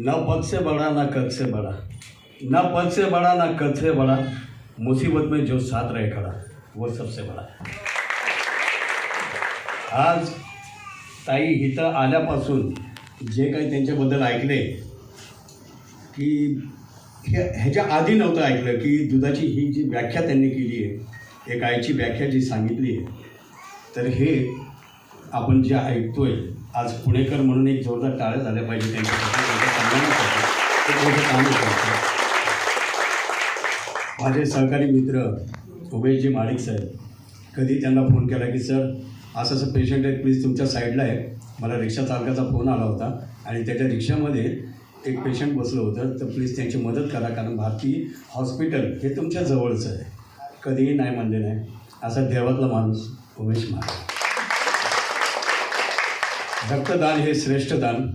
न पद से बड़ा ना कद से बड़ा। न पद से बड़ा ना कद से बड़ा। मुसीबत में जो साथ रहे खड़ा वो सबसे बड़ा है। आज ताई इथं आल्यापासून जे काही त्यांच्याबद्दल ऐकले की हे ह्याच्या आधी नव्हतं ऐकलं की दुधाची ही जी व्याख्या त्यांनी केली आहे एक आईची व्याख्या जी सांगितली आहे तर हे आपण जे ऐकतोय आज पुणेकर म्हणून एक जोरदार टाळ्या झाल्या पाहिजे त्यांच्या माझे सहकारी मित्र उमेशजी माळिक साहेब कधी त्यांना फोन केला की सर असं असं पेशंट आहे प्लीज तुमच्या साईडला आहे. मला रिक्षा चालकाचा फोन आला होता आणि त्याच्या रिक्षामध्ये एक पेशंट बसलं होतं. तर प्लीज त्यांची मदत करा कारण भारती हॉस्पिटल हे तुमच्या जवळचं आहे. कधीही नाही म्हणले नाही. असा देवातला माणूस उमेश महाराज रक्तदान हे श्रेष्ठ दान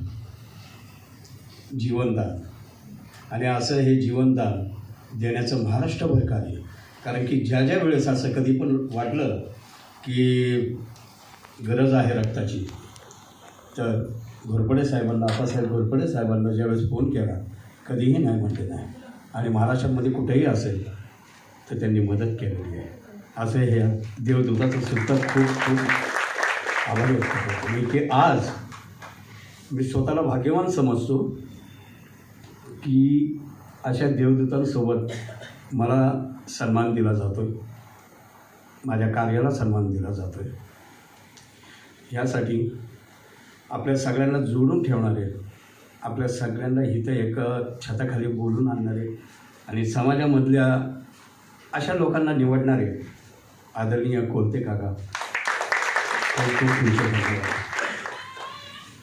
जीवनदान. आणि असं हे जीवनदान देण्याचं महाराष्ट्रभर कार्य कारण की ज्या ज्या वेळेस असं कधी पण वाटलं की गरज आहे रक्ताची तर घोरपडे साहेबांना आप्पासाहेब घोरपडे साहेबांना ज्यावेळेस फोन केला कधीही नाही म्हटले नाही. आणि महाराष्ट्रामध्ये कुठेही असेल तर त्यांनी मदत केलेली आहे. असं हे देवदूताचं सुद्धा खूप खूप आभारी व्यक्त करतो. मी की आज मी स्वतःला भाग्यवान समजतो की अशा देवदूतांसोबत मला सन्मान दिला जातो आहे माझ्या कार्याला सन्मान दिला जातो आहे यासाठी आपल्या सगळ्यांना जोडून ठेवणारे आपल्या सगळ्यांना इथं एक छताखाली बोलून आणणारे आणि समाजामधल्या अशा लोकांना निवडणारे आदरणीय कोलते काका.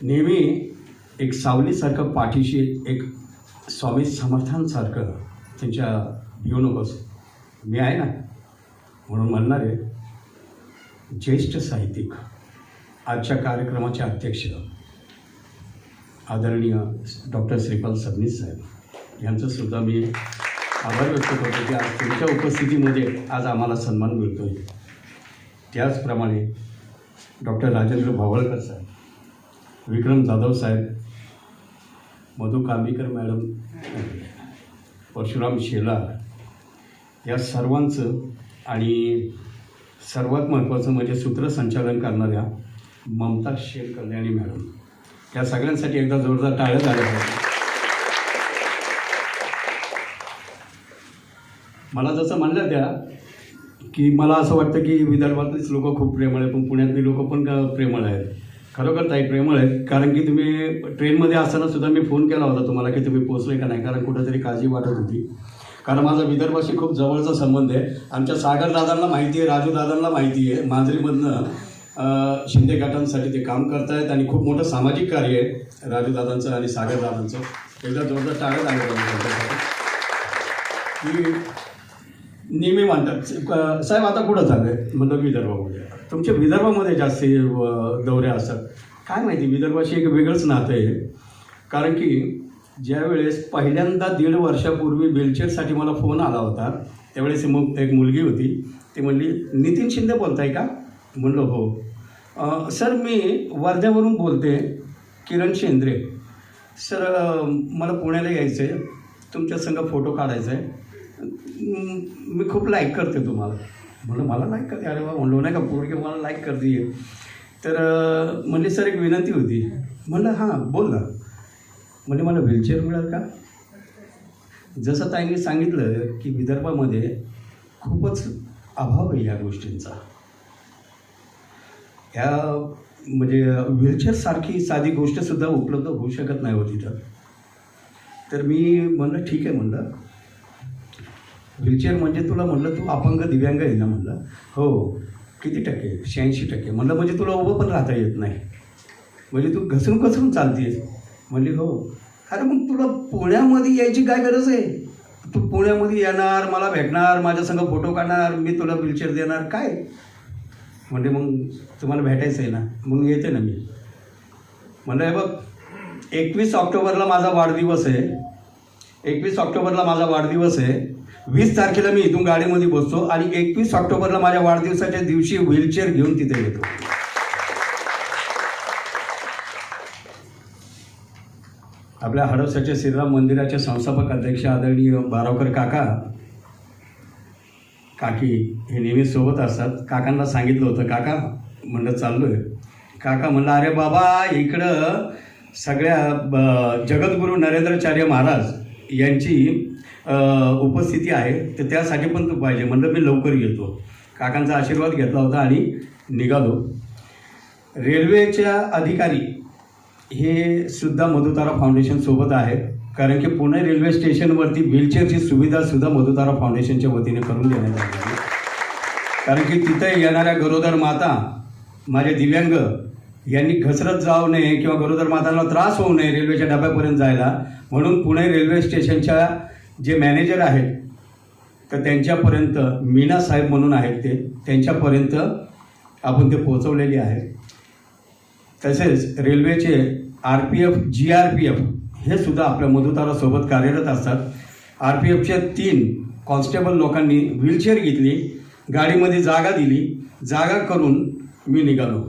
नेहमी एक सावलीसारखं पाठीशी एक स्वामी समर्थांसारखं त्यांच्या येऊ नकोस मी आहे ना? म्हणून म्हणणारे ज्येष्ठ साहित्यिक आजच्या कार्यक्रमाचे अध्यक्ष आदरणीय डॉक्टर श्रीपाल सबनीस साहेब. यांचं सुद्धा मी आभार व्यक्त करतो की आज तुमच्या उपस्थितीमध्ये आज आम्हाला सन्मान मिळतो आहे त्याचप्रमाणे डॉक्टर राजेंद्र भावळकर साहेब विक्रम जाधव साहेब मधु कांबीकर मॅडम परशुराम शेलार या सर्वांचं आणि सर्वात महत्त्वाचं म्हणजे सूत्रसंचालन करणाऱ्या ममता शेर कल्याणी मॅडम. या सगळ्यांसाठी एकदा जोरदार टाळ्या झाल्या पाहिजे मला जसं म्हणलं त्या की मला असं वाटतं की विदर्भातलीच लोक खूप प्रेमळ आहेत पण पुण्यातली लोक पण प्रेमळ आहेत. खरोखर ताई प्रेमळ आहेत. कारण की तुम्ही ट्रेनमध्ये असताना सुद्धा मी फोन केला होता तुम्हाला की तुम्ही पोचले का नाही कारण कुठंतरी काळजी वाटत होती. कारण माझा विदर्भाशी खूप जवळचा संबंध आहे. आमच्या सागर दादांना माहिती आहे राजू दादांना माहिती आहे. मांजरीमधनं शिंदे गटांसाठी ते काम करतायत आणि खूप मोठं सामाजिक कार्य आहे. राजू दादांचं आणि सागर दादांचं. एकदा जोरदार टाळत झाल्या की नेहमी म्हणतात साहेब आता कुठं चाललं आहे म्हणलं विदर्भामध्ये. तुमच्या विदर्भामध्ये जास्त दौरे असतात. काय माहिती विदर्भाशी एक वेगळंच नातं आहे. कारण की ज्यावेळेस पहिल्यांदा दीड वर्षापूर्वी बेलचेरसाठी मला फोन आला होता त्यावेळेस मग एक मुलगी होती. ती म्हणली नितीन शिंदे बोलताय का? म्हणलं हो. सर मी वर्ध्यावरून बोलते किरण शेंद्रे. सर मला पुण्याला यायचं आहे तुमच्या संग फोटो काढायचा आहे मी खूप लाईक करते तुम्हाला. म्हणलं मला लाईक करते अरे बा म्हणलो नाही का पोरगी मला लाईक करते तर म्हणजे सर एक विनंती होती. म्हणलं हां बोल ना. म्हणजे मला व्हीलचेअर मिळेल का? जसं ताईंनी सांगितलं की विदर्भामध्ये खूपच अभाव आहे या गोष्टींचा. ह्या म्हणजे व्हीलचेअरसारखी साधी गोष्टसुद्धा उपलब्ध होऊ शकत नाही हो तिथं. तर मी म्हणलं ठीक आहे म्हणलं. व्हीलचेअर म्हणजे तुला म्हणलं तू अपंग दिव्यांग आहे ना म्हणलं. हो किती टक्के? शहाऐंशी टक्के. म्हणलं म्हणजे तुला उभं पण राहता येत नाही. म्हणजे तू घसरून घसरून चालतेस. म्हणली हो. अरे मग तुला पुण्यामध्ये यायची काय गरज आहे? तू पुण्यामध्ये येणार मला भेटणार माझ्या संग फोटो काढणार मी तुला व्हीलचेअर देणार काय? म्हणजे मग तुम्हाला भेटायचं आहे ना? मग येते ना मी. म्हणलं हे बघ एकवीस ऑक्टोबरला माझा वाढदिवस आहे. एकवीस ऑक्टोबरला माझा वाढदिवस आहे. वीस तारखेला मी इथून गाडीमध्ये बसतो आणि एकवीस ऑक्टोबरला माझ्या वाढदिवसाच्या दिवशी व्हीलचेअर घेऊन तिथे येतो. आपल्या हडपसाच्या श्रीराम मंदिराचे संस्थापक अध्यक्ष आदरणीय बारावकर काका काकी हे नेहमी सोबत असतात. काकांना सांगितलं होतं काका म्हणलं चाललो आहे काका म्हणलं अरे बाबा इकडं सगळ्या जगद्गुरू नरेंद्राचार्य महाराज यांची उपस्थिती आहे तर त्यासाठी पण तू पाहिजे. म्हणलं मी लवकर येतो. काकांचा आशीर्वाद घेतला होता आणि निघालो. रेल्वेच्या अधिकारी हे सुद्धा मधुतारा फाउंडेशनसोबत आहेत. आहे कारण की पुणे रेल्वे स्टेशनवरती व्हीलचेअरची सुविधासुद्धा मधुतारा फाउंडेशनच्या वतीने करून देण्यात आली आहे. कारण की तिथे येणाऱ्या गरोदर माता माझे दिव्यांग यांनी घसरत जाऊ नये किंवा गरोदर मातांना त्रास होऊ नये रेल्वेच्या डब्यापर्यंत जायला. म्हणून पुणे रेल्वे स्टेशनच्या जे मॅनेजर आहेत तर त्यांच्यापर्यंत मीना साहेब म्हणून आहेत ते त्यांच्यापर्यंत आपण ते पोहोचवलेले आहे तसेच रेल्वेचे R P F G R P F हे सुद्धा आपल्या मधुतारासोबत कार्यरत असतात. आर पी एफच्या तीन कॉन्स्टेबल लोकांनी व्हीलचेअर घेतली गाडीमध्ये जागा दिली जागा करून मी निघालो.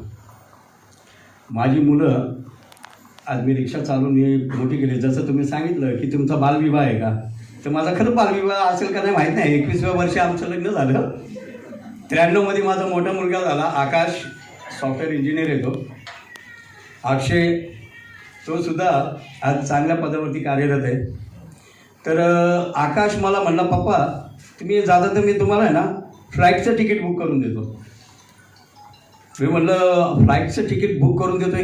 माझी मुलं आज मी रिक्षा चालवून मी मोठी केली. जसं तुम्ही सांगितलं की तुमचा बालविवाह आहे का? तर माझा खरं बालविवाह असेल का नाही माहीत नाही. एकवीसव्या वर्षी आमचं लग्न झालं. त्र्याण्णवमध्ये माझा मोठा मुलगा झाला. आकाश सॉफ्टवेअर इंजिनियर येतो अक्षय तो सुद्धा आज चांगल्या पदावरती कार्यरत आहे. तर आकाश मला म्हणला पप्पा तुम्ही जाता तर मी तुम्हाला आहे ना फ्लाईटचं तिकीट बुक करून देतो. मी म्हणलं फ्लाईटचं तिकीट बुक करून देतो